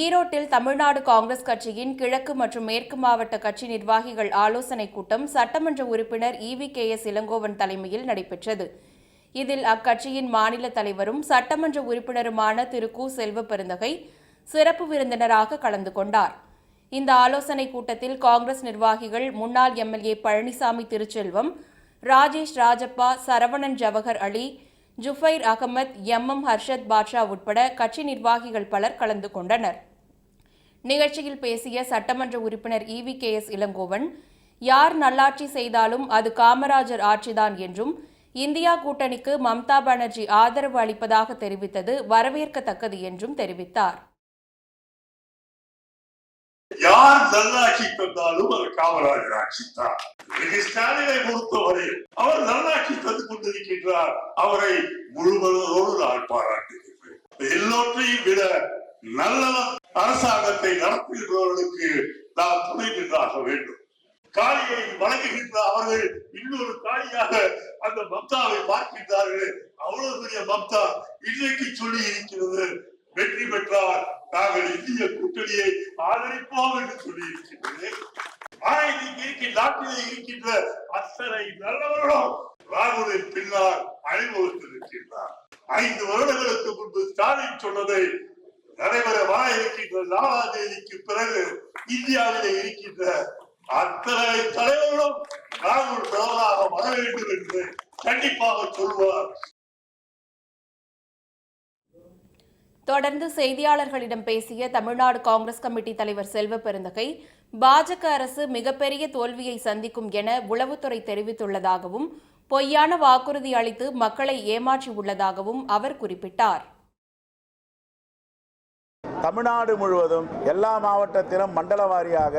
ஈரோட்டில் தமிழ்நாடு காங்கிரஸ் கட்சியின் கிழக்கு மற்றும் மேற்கு மாவட்ட கட்சி நிர்வாகிகள் ஆலோசனைக் கூட்டம் சட்டமன்ற உறுப்பினர் இவி கே எஸ் இளங்கோவன் தலைமையில் நடைபெற்றது. இதில் அக்கட்சியின் மாநில தலைவரும் சட்டமன்ற உறுப்பினருமான திரு. கு. செல்வ பெருந்தகை சிறப்பு விருந்தினராக கலந்து கொண்டார். இந்த ஆலோசனைக் கூட்டத்தில் காங்கிரஸ் நிர்வாகிகள் முன்னாள் MLA Palanisamy Thiruselvam Rajesh Rajappa Saravanan Jawahar Ali Jufair Ahmed M. M. Harshad Badsha உட்பட கட்சி நிர்வாகிகள் பலர் கலந்து கொண்டனர். நிகழ்ச்சியில் பேசிய சட்டமன்ற உறுப்பினர் இவி கே. எஸ். இளங்கோவன் யார் நல்லாட்சி செய்தாலும் அது காமராஜர் ஆட்சிதான் என்றும் இந்தியா கூட்டணிக்கு மம்தா பானர்ஜி ஆதரவு அளிப்பதாக தெரிவித்தது வரவேற்கத்தக்கது என்றும் தெரிவித்தார். யார் நல்லாட்சி தந்தாலும் அது காமராஜர் ஆட்சி தான். ஸ்டாலினை பொறுத்தவரை அவர் நல்லாட்சி தந்து கொண்டிருக்கின்றார். அவரை முழுவதோடு நான் பாராட்டுகின்றேன் எல்லோற்றையும் விட நல்ல அரசாங்கத்தை நடத்துகின்றவர்களுக்கு நாம் துணை நின்றாக வேண்டும். காளியை வணங்குகின்ற அவர்கள் இன்னொரு காளியாக அந்த மம்தாவை பார்க்கின்றார்கள். அவ்வளவு பெரிய மம்தா இன்றைக்கு சொல்லி இருக்கிறது. வெற்றி பெற்றார். நாங்கள் இந்திய கூட்டணியை ஆதரிப்போம் என்று சொல்லி இருக்கின்றது ஆனால் இருக்கின்ற நாட்டிலே இருக்கின்ற அத்தனை நல்லவர்களும் ராகுலின் பின்னால் அணிவகுத்திருக்கின்றார் ஐந்து வருடங்களுக்கு முன்பு ஸ்டாலின் சொன்னதை நடைபெற இருக்கின்ற நாலாம் தேதிக்கு பிறகு இந்தியாவிலே இருக்கின்ற அத்தனை தலைவர்களும் ராகுல் பிரதமராக வர வேண்டும் என்று கண்டிப்பாக சொல்வார். தொடர்ந்து செய்தியாளர்களிடம் பேசிய தமிழ்நாடு காங்கிரஸ் கமிட்டி தலைவர் செல்வ பெருந்தகை பாஜக அரசு மிகப்பெரிய தோல்வியை சந்திக்கும் என உளவுத்துறை தெரிவித்துள்ளதாகவும் பொய்யான வாக்குறுதி அளித்து மக்களை ஏமாற்றியுள்ளதாகவும் அவர் குறிப்பிட்டார். தமிழ்நாடு முழுவதும் எல்லா மாவட்டத்திலும் மண்டல வாரியாக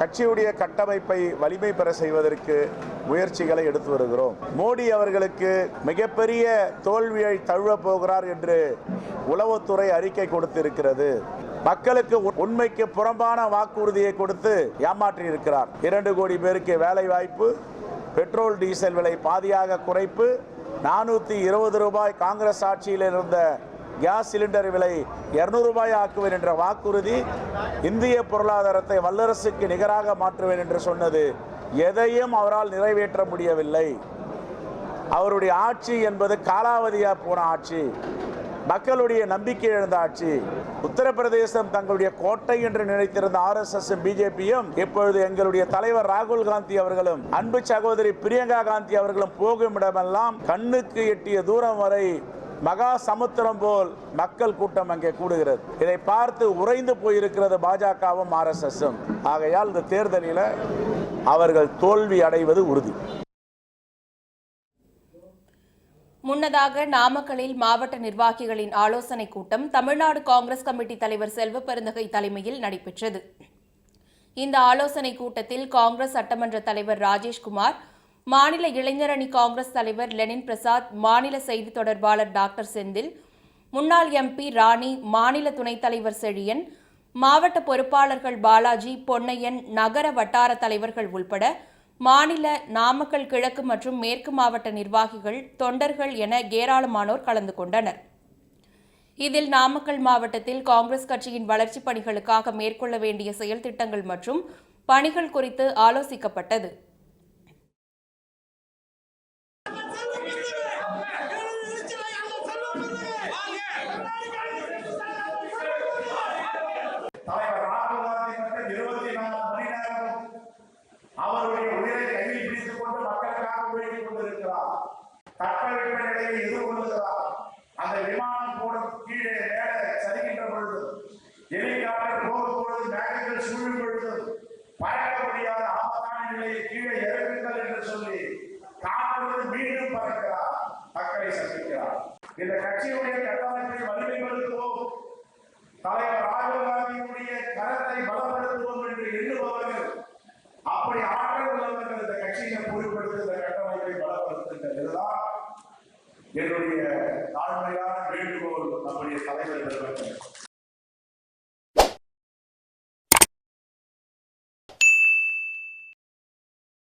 கட்சியுடைய கட்டமைப்பை வலிமை பெற செய்வதற்கு முயற்சிகளை எடுத்து வருகிறோம். மோடி அவர்களுக்கு மிகப்பெரிய தோல்வியை தழுவப் போகிறார் என்று உளவுத்துறை அறிக்கை கொடுத்திருக்கிறது. மக்களுக்கு உ- உண்மைக்கு புறம்பான வாக்குறுதியை கொடுத்து ஏமாற்றி இருக்கிறார் இரண்டு கோடி பேருக்கு வேலை வாய்ப்பு பெட்ரோல் டீசல் விலை பாதியாக குறைப்பு நானூற்றி இருபது ரூபாய் காங்கிரஸ் ஆட்சியில் இருந்த கேஸ் சிலிண்டர் விலை இருநூறு ரூபாய் ஆக்குவேன் என்ற வாக்குறுதி இந்திய பொருளாதாரத்தை வல்லரசுக்கு நிகராக மாற்றுவேன் என்று சொன்னது எதையும் அவரால் நிறைவேற்ற முடியவில்லை. அவருடைய ஆட்சி என்பது காலாவதியாக போன ஆட்சி. மக்களுடைய நம்பிக்கை இழந்த ஆட்சி. உத்தரப்பிரதேசம் தங்களுடைய கோட்டை என்று நினைத்திருந்த ஆர்எஸ்எஸ் பிஜேபியும் இப்பொழுது எங்களுடைய தலைவர் ராகுல் காந்தி அவர்களும் அன்பு சகோதரி பிரியங்கா காந்தி அவர்களும் போகும் இடமெல்லாம் கண்ணுக்கு எட்டிய தூரம் வரை மகா சமுத்திரம் போல் மக்கள் கூட்டம் அங்கே கூடுகிறது. இதை பார்த்து உறைந்து போயிருக்கிறது பாஜகவும் ஆர்எஸ்எஸும் ஆகையால் இந்த தேர்தலில் அவர்கள் தோல்வி அடைவது உறுதி. முன்னதாக நாமக்கலில் மாவட்ட நிர்வாகிகளின் ஆலோசனைக் கூட்டம் தமிழ்நாடு காங்கிரஸ் கமிட்டி தலைவர் செல்வ பெருந்தகை தலைமையில் நடைபெற்றது. இந்த ஆலோசனைக் கூட்டத்தில் காங்கிரஸ் சட்டமன்ற தலைவர் ராஜேஷ்குமார் மாநில இளைஞரணி காங்கிரஸ் தலைவர் லெனின் பிரசாத் மாநில செய்தி தொடர்பாளர் டாக்டர் செந்தில் முன்னாள் எம்பி ராணி மாநில துணைத் தலைவர் செழியன் மாவட்ட பொறுப்பாளர்கள் பாலாஜி பொன்னையன் நகர வட்டார தலைவர்கள் உள்பட மாநில நாமக்கல் கிழக்கு மற்றும் மேற்கு மாவட்ட நிர்வாகிகள் தொண்டர்கள் என ஏராளமானோர் கலந்து கொண்டனர். இதில் நாமக்கல் மாவட்டத்தில் காங்கிரஸ் கட்சியின் வளர்ச்சிப் பணிகளுக்காக மேற்கொள்ள வேண்டிய செயல் திட்டங்கள் மற்றும் பணிகள் குறித்து ஆலோசிக்கப்பட்டது. கொண்டு மக்களுக்காக உழைத்துக் கொண்டிருக்கிறார். தட்பவெப்ப நிலையை எதிர்கொள்கிறார் அந்த விமானம் போடும் கீழே மேலே சரிகின்ற பொழுது ஹெலிகாப்டர் போகும் பொழுது மேகங்கள் சூழும் பொழுது பறக்க முடியாத ஆபத்தான நிலையை கீழே இறங்குங்கள் என்று சொல்லி காப்பொழுது மீண்டும் பறக்கிறார். மக்களை சந்திக்கிறார். இந்த கட்சியுடைய உள்ளவர்கள் இந்த